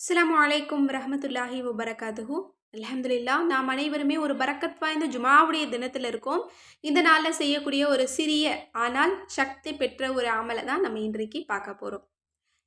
அஸ்லாம் அலைக்கும் ரஹமத்துல்லாஹி வபரகாத்துஹு. அலமதுல்லா நாம் அனைவருமே ஒரு பரக்கத் வாய்ந்த ஜுமாவுடைய தினத்தில் இருக்கோம். இந்த நாளில் செய்யக்கூடிய ஒரு சிறிய ஆனால் சக்தி பெற்ற ஒரு அமலை தான் நம்ம இன்றைக்கு பார்க்க போகிறோம்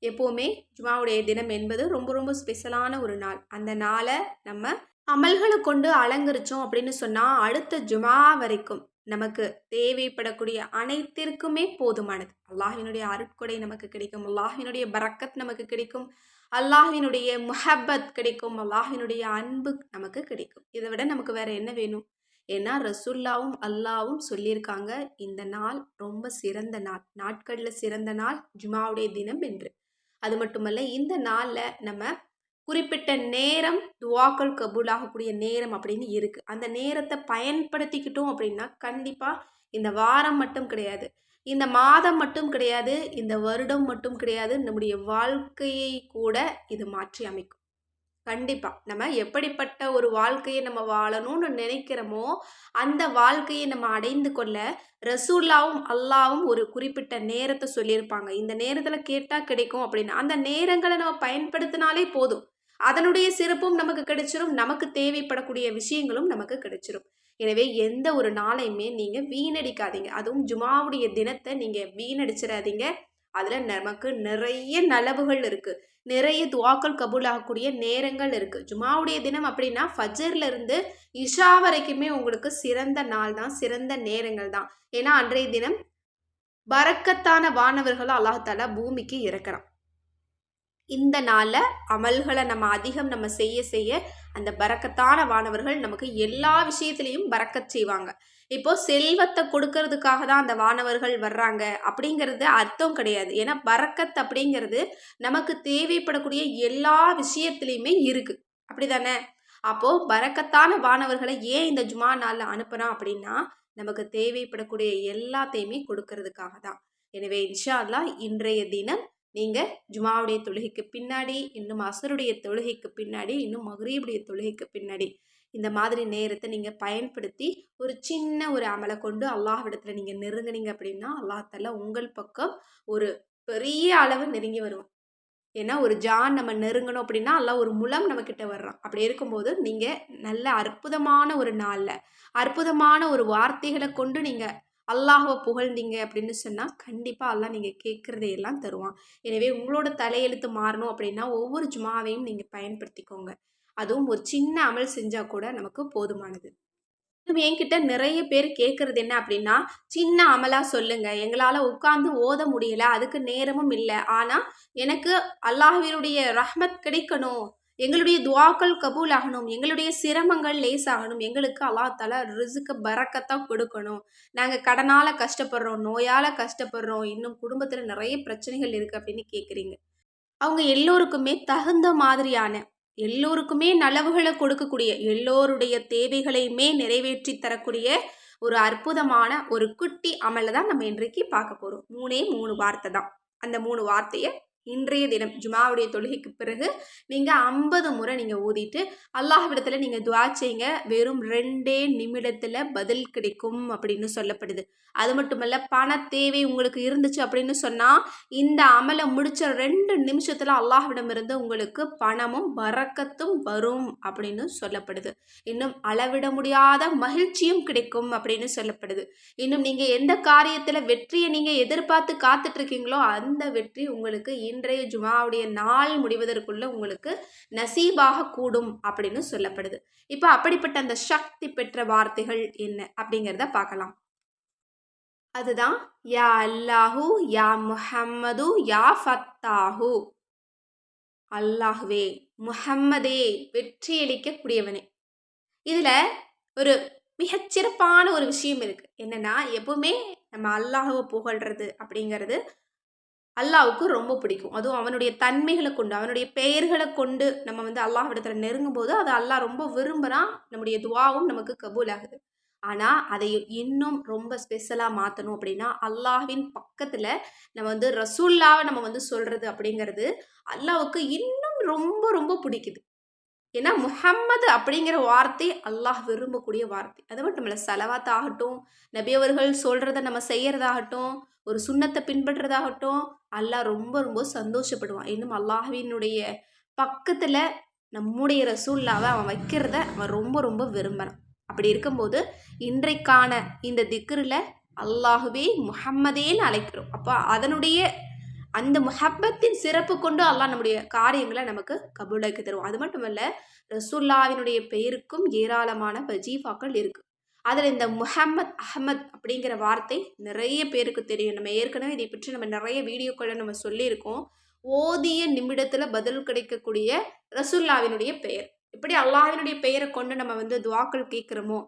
எப்போவுமே ஜுமாவுடைய தினம் என்பது ரொம்ப ரொம்ப ஸ்பெஷலான ஒரு நாள். அந்த நாளை நம்ம அமல்களை கொண்டு அலங்கரித்தோம் அப்படின்னு சொன்னால் அடுத்த ஜுமா வரைக்கும் நமக்கு தேவைப்படக்கூடிய அனைத்திற்குமே போதுமானது. அல்லாஹினுடைய அருட்கொடை நமக்கு கிடைக்கும். அல்லாஹினுடைய பரக்கத் நமக்கு கிடைக்கும். அல்லாஹினுடைய முஹப்பத் கிடைக்கும். அல்லாஹினுடைய அன்பு நமக்கு கிடைக்கும். இதை விட நமக்கு வேற என்ன வேணும்? ஏன்னா ரசுல்லாவும் அல்லாவும் சொல்லியிருக்காங்க இந்த நாள் ரொம்ப சிறந்த நாள். நாட்களில் சிறந்த நாள் ஜுமாவுடைய தினம் என்று. அது மட்டுமல்ல இந்த நாளில் நம்ம குறிப்பிட்ட நேரம் துவாக்கள் கபூலாகக்கூடிய நேரம் அப்படின்னு இருக்குது அந்த நேரத்தை பயன்படுத்திக்கிட்டோம் அப்படின்னா கண்டிப்பாக இந்த வாரம் மட்டும் கிடையாது இந்த மாதம் மட்டும் கிடையாது இந்த வருடம் மட்டும் கிடையாது நம்முடைய வாழ்க்கையை கூட இது மாற்றி அமைக்கும். கண்டிப்பாக நம்ம எப்படிப்பட்ட ஒரு வாழ்க்கையை நம்ம வாழணும்னு நினைக்கிறோமோ அந்த வாழ்க்கையை நம்ம அடைந்து கொள்ள ரசூல்லாவும் அல்லாவும் ஒரு குறிப்பிட்ட நேரத்தை சொல்லியிருப்பாங்க. இந்த நேரத்தில் கேட்டால் கிடைக்கும் அப்படின்னு அந்த நேரங்களை நம்ம பயன்படுத்தினாலே போதும். அதனுடைய சிறப்பும் நமக்கு கிடைச்சிரும். நமக்கு தேவைப்படக்கூடிய விஷயங்களும் நமக்கு கிடைச்சிரும். எனவே எந்த ஒரு நாளையுமே நீங்கள் வீணடிக்காதீங்க. அதுவும் ஜுமாவுடைய தினத்தை நீங்கள் வீணடிச்சிடாதீங்க. அதில் நமக்கு நிறைய நலவுகள் இருக்குது நிறைய துவாக்கள் கபூல் ஆகக்கூடிய நேரங்கள் இருக்குது ஜுமாவுடைய தினம் அப்படின்னா ஃபஜர்ல இருந்து இஷா வரைக்குமே உங்களுக்கு சிறந்த நாள் தான். சிறந்த நேரங்கள் தான். ஏன்னா அன்றைய தினம் பறக்கத்தான வானவர்களும் அல்லாஹாலா பூமிக்கு இறக்குறான். இந்த நாளில் அமல்களை நம்ம அதிகம் நம்ம செய்ய செய்ய அந்த பறக்கத்தான வானவர்கள் நமக்கு எல்லா விஷயத்துலேயும் பறக்கச் செய்வாங்க. இப்போ செல்வத்தை கொடுக்கறதுக்காக தான் அந்த வானவர்கள் வர்றாங்க அப்படிங்கிறது அர்த்தம் கிடையாது. ஏன்னா பறக்கத் அப்படிங்கிறது நமக்கு தேவைப்படக்கூடிய எல்லா விஷயத்துலையுமே இருக்கு. அப்படி தானே அப்போது பறக்கத்தான வானவர்களை ஏன் இந்த ஜுமா நாளில் அனுப்புகிறோம் அப்படின்னா நமக்கு தேவைப்படக்கூடிய எல்லாத்தையுமே கொடுக்கறதுக்காக தான். எனவே இன்ஷா அல்லா இன்றைய தினம் நீங்கள் ஜுமாவுடைய தொழுகைக்கு பின்னாடி இன்னும் அசருடைய தொழுகைக்கு பின்னாடி இன்னும் மகரீபுடைய தொழுகைக்கு பின்னாடி இந்த மாதிரி நேரத்தை நீங்கள் பயன்படுத்தி ஒரு சின்ன ஒரு அமலை கொண்டு அல்லாஹ்விடத்தில் நீங்கள் நெருங்குனீங்க அப்படின்னா அல்லாஹால உங்கள் பக்கம் ஒரு பெரிய அளவு நெருங்கி வருவோம் ஏன்னா ஒரு ஜான் நம்ம நெருங்கணும் அப்படின்னா எல்லாம் ஒரு முலம் நம்ம கிட்ட வர்றோம் அப்படி இருக்கும்போது நீங்கள் நல்ல அற்புதமான ஒரு நாளில் அற்புதமான ஒரு வார்த்தைகளை கொண்டு நீங்கள் அல்லாஹை புகழ்ந்தீங்க அப்படின்னு சொன்னால் கண்டிப்பாக அல்லா நீங்கள் கேட்குறதையெல்லாம் தருவான். எனவே உங்களோட தலையெழுத்து மாறணும் அப்படின்னா ஒவ்வொரு ஜுமாவையும் நீங்கள் பயன்படுத்திக்கோங்க. அதுவும் ஒரு சின்ன அமல் செஞ்சால் கூட நமக்கு போதுமானது. என்கிட்ட நிறைய பேர் கேட்குறது என்ன அப்படின்னா சின்ன அமலாக சொல்லுங்கள் எங்களால் உட்காந்து ஓத முடியல. அதுக்கு நேரமும் இல்லை. ஆனால் எனக்கு அல்லாஹினுடைய ரஹ்மத் கிடைக்கணும். எங்களுடைய துவாக்கள் கபூல் ஆகணும் எங்களுடைய சிரமங்கள் லேசாகணும் எங்களுக்கு அல்லா தலா ரிசுக்கு பறக்கத்தான் கொடுக்கணும். நாங்கள் கடனால் கஷ்டப்படுறோம் நோயால் கஷ்டப்படுறோம் இன்னும் குடும்பத்தில் நிறைய பிரச்சனைகள் இருக்குது அப்படின்னு கேட்குறீங்க அவங்க எல்லோருக்குமே தகுந்த மாதிரியான எல்லோருக்குமே நலவுகளை கொடுக்கக்கூடிய எல்லோருடைய தேவைகளையுமே நிறைவேற்றி தரக்கூடிய ஒரு அற்புதமான ஒரு குட்டி அமலை தான் நம்ம இன்றைக்கு பார்க்க போகிறோம் மூணே மூணு வார்த்தை தான். அந்த மூணு வார்த்தையை இன்றைய தினம் ஜுமாவுடைய தொழுகைக்கு பிறகு நீங்கள் ஐம்பது முறை நீங்கள் ஊதிட்டு அல்லாஹ்விடத்தில் நீங்கள் துவா செய்யுங்க. வெறும் ரெண்டே நிமிடத்தில் பதில் கிடைக்கும் அப்படின்னு சொல்லப்படுது. அது மட்டுமல்ல பண தேவை உங்களுக்கு இருந்துச்சு அப்படின்னு சொன்னால் இந்த அமலை முடித்த ரெண்டு நிமிஷத்தில் அல்லாஹ்விடமிருந்து உங்களுக்கு பணமும் வரக்கத்தும் வரும் அப்படின்னு சொல்லப்படுது. இன்னும் அளவிட முடியாத மகிழ்ச்சியும் கிடைக்கும் அப்படின்னு சொல்லப்படுது. இன்னும் நீங்கள் எந்த காரியத்தில் வெற்றியை நீங்கள் எதிர்பார்த்து காத்துட்ருக்கீங்களோ அந்த வெற்றி உங்களுக்கு இன்றைய ஜுமாவுடைய நாள் முடிவதற்குள்ள உங்களுக்கு நசீபாக கூடும் அப்படின்னு சொல்லப்படுது. இப்போ அப்படிப்பட்ட அந்த சக்தி பெற்ற வார்த்தைகள் என்ன அப்படிங்கிறத பார்க்கலாம். அதுதான் யா அல்லாஹூ யா முஹம்மது யா ஃபத்தாஹு. அல்லாஹுவே முஹம்மதே வெற்றியளிக்கக்கூடியவனே. இதில் ஒரு மிகச்சிறப்பான ஒரு விஷயம் இருக்குது என்னென்னா எப்பவுமே நம்ம அல்லாஹுவை புகழ்கிறது அப்படிங்கிறது அல்லாவுக்கு ரொம்ப பிடிக்கும். அதுவும் அவனுடைய தன்மைகளை கொண்டு அவனுடைய பெயர்களை கொண்டு நம்ம வந்து அல்லாஹ் இடத்துல நெருங்கும் போது அதை அல்லாஹ் ரொம்ப விரும்புகிறான் நம்முடைய துவாவும் நமக்கு கபூல் ஆகுது ஆனால் அதை இன்னும் ரொம்ப ஸ்பெஷலாக மாற்றணும் அப்படின்னா அல்லாஹ்வின் பக்கத்தில் நம்ம வந்து ரசூல்லாவை நம்ம வந்து சொல்கிறது அப்படிங்கிறது அல்லாவுக்கு இன்னும் ரொம்ப ரொம்ப பிடிக்குது. ஏன்னா முஹம்மது அப்படிங்கிற வார்த்தை அல்லாஹ் விரும்பக்கூடிய வார்த்தை. அது மட்டும் இல்லை செலவாத் ஆகட்டும் நபியவர்கள் சொல்கிறத நம்ம செய்கிறதாகட்டும் ஒரு சுண்ணத்தை பின்பற்றுறதாகட்டும் அல்லாஹ் ரொம்ப ரொம்ப சந்தோஷப்படுவான். இன்னும் அல்லாஹினுடைய பக்கத்தில் நம்முடைய ரசூல்லாவை அவன் வைக்கிறத அவன் ரொம்ப ரொம்ப விரும்புகிறான் அப்படி இருக்கும்போது இன்றைக்கான இந்த திக்கரில் அல்லாஹுவே முஹம்மதேன்னு அழைக்கிறோம். அப்போ அதனுடைய அந்த முஹப்பத்தின் சிறப்பு கொண்டு அல்லாஹ் நம்முடைய காரியங்களை நமக்கு கபூலாக்கி தருவோம் அது மட்டும் இல்லை ரசுல்லாவினுடைய பெயருக்கும் ஏராளமான வஜீஃபாக்கள் இருக்குது அதில் இந்த முஹம்மத் அஹமத் அப்படிங்கிற வார்த்தை நிறைய பேருக்கு தெரியும். நம்ம ஏற்கனவே இதை பற்றி நம்ம நிறைய வீடியோக்களை நம்ம சொல்லியிருக்கோம். ஓதிய நிமிடத்தில் பதில் கிடைக்கக்கூடிய ரசுல்லாவினுடைய பெயர். எப்படி அல்லாஹினுடைய பெயரை கொண்டு நம்ம வந்து துவாக்கள் கேட்குறோமோ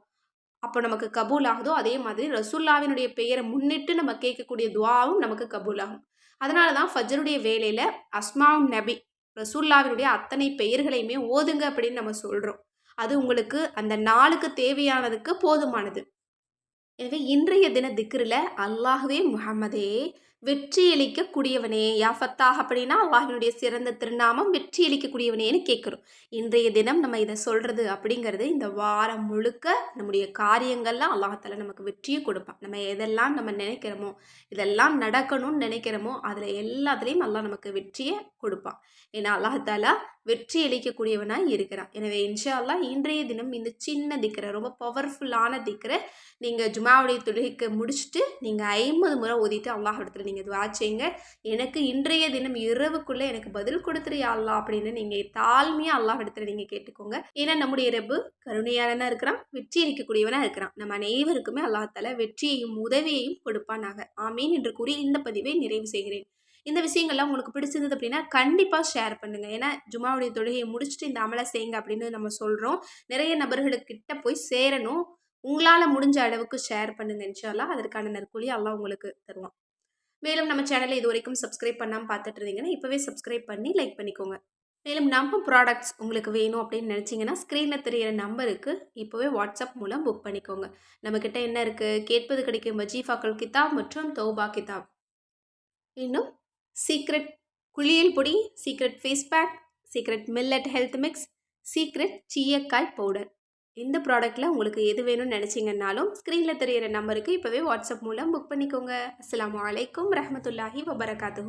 அப்போ நமக்கு கபூல் ஆகுதோ அதே மாதிரி ரசுல்லாவினுடைய பெயரை முன்னிட்டு நம்ம கேட்கக்கூடிய துவாவும் நமக்கு கபூல் ஆகும் அதனால தான் ஃபஜருடைய வேலையில் அஸ்மாவுன் நபி ரசூல்லாவினுடைய அத்தனை பெயர்களையுமே ஓதுங்க அப்படின்னு நம்ம சொல்கிறோம் அது உங்களுக்கு அந்த நாளுக்கு தேவையானதுக்கு போதுமானது. எனவே இன்றைய தின திக்ரில் அல்லாஹுவே முகமதே வெற்றியளிக்கக்கூடியவனே. யா ஃபத்தாக அப்படின்னா அல்லாஹினுடைய சிறந்த திருநாமம் வெற்றியளிக்கக்கூடியவனேன்னு கேட்குறோம். இன்றைய தினம் நம்ம இதை சொல்கிறது அப்படிங்கிறது இந்த வாரம் முழுக்க நம்முடைய காரியங்கள்லாம் அல்லாஹால நமக்கு வெற்றியை கொடுப்பான். நம்ம எதெல்லாம் நம்ம நினைக்கிறோமோ இதெல்லாம் நடக்கணும்னு நினைக்கிறோமோ அதில் எல்லாத்துலேயும் அல்லாஹ் நமக்கு வெற்றியை கொடுப்பான். ஏன்னா அல்லாஹாலா வெற்றி அளிக்கக்கூடியவனாக இருக்கிறான். எனவே இன்ஷால்லா இன்றைய தினம் இந்த சின்ன திக்கரை ரொம்ப பவர்ஃபுல்லான திக்கரை நீங்கள் ஜுமாவுடைய தொழுகைக்கு முடிச்சுட்டு நீங்கள் ஐம்பது முறை ஓதிட்டு அல்லாஹ் இடத்துல நீங்கள் துவா செய்யுங்க எனக்கு இன்றைய தினம் இரவுக்குள்ளே எனக்கு பதில் கொடுத்துறியா அல்லா அப்படின்னு நீங்கள் தாழ்மையாக அல்லாஹ் இடத்துல நீங்கள் கேட்டுக்கோங்க. ஏன்னா நம்முடைய இரவு கருணையாளனாக இருக்கிறான் வெற்றி அளிக்கக்கூடியவனாக இருக்கிறான். நம்ம அனைவருக்குமே அல்லாஹால வெற்றியையும் உதவியையும் கொடுப்பானாக. ஆமீன் என்று கூறி இந்த பதிவை நிறைவு செய்கிறேன். இந்த விஷயங்கள்லாம் உங்களுக்கு பிடிச்சிருந்தது அப்படின்னா கண்டிப்பாக ஷேர் பண்ணுங்கள் ஏன்னா ஜுமாவுடைய தொழுகையை முடிச்சுட்டு இந்த அமலை செய்யுங்க அப்படின்னு நம்ம சொல்கிறோம் நிறைய நபர்களுக்கிட்ட போய் சேரணும். உங்களால் முடிஞ்ச அளவுக்கு ஷேர் பண்ணுங்கள் இன்ஷால்லா அதற்கான நற்கூலி எல்லாம் உங்களுக்கு தருவான். மேலும் நம்ம சேனலை இது வரைக்கும் சப்ஸ்கிரைப் பண்ணாமல் பார்த்துட்டு இருந்தீங்கன்னா இப்போவே சப்ஸ்கிரைப் பண்ணி லைக் பண்ணிக்கோங்க. மேலும் நம்ம ப்ராடக்ட்ஸ் உங்களுக்கு வேணும் அப்படின்னு நினச்சிங்கன்னா ஸ்க்ரீனில் தெரியிற நம்பருக்கு இப்போவே வாட்ஸ்அப் மூலம் புக் பண்ணிக்கோங்க. நம்மக்கிட்ட என்ன இருக்குது கேட்பது கிடைக்கும் வஜீஃபாக்கள் கிதாப் மற்றும் தௌபா கிதாப் இன்னும் சீக்ரெட் குளியல் பொடி secret face pack secret millet health mix secret shikakai powder இந்த ப்ராடக்ட்டில் உங்களுக்கு எது வேணும்னு நினச்சிங்கன்னாலும் ஸ்க்ரீனில் தெரியிற நம்பருக்கு இப்போவே வாட்ஸ்அப் மூலம் புக் பண்ணிக்கோங்க. அஸ்லாம் வலைக்கம் ரஹமத்துல்லாஹி வபரகாத்து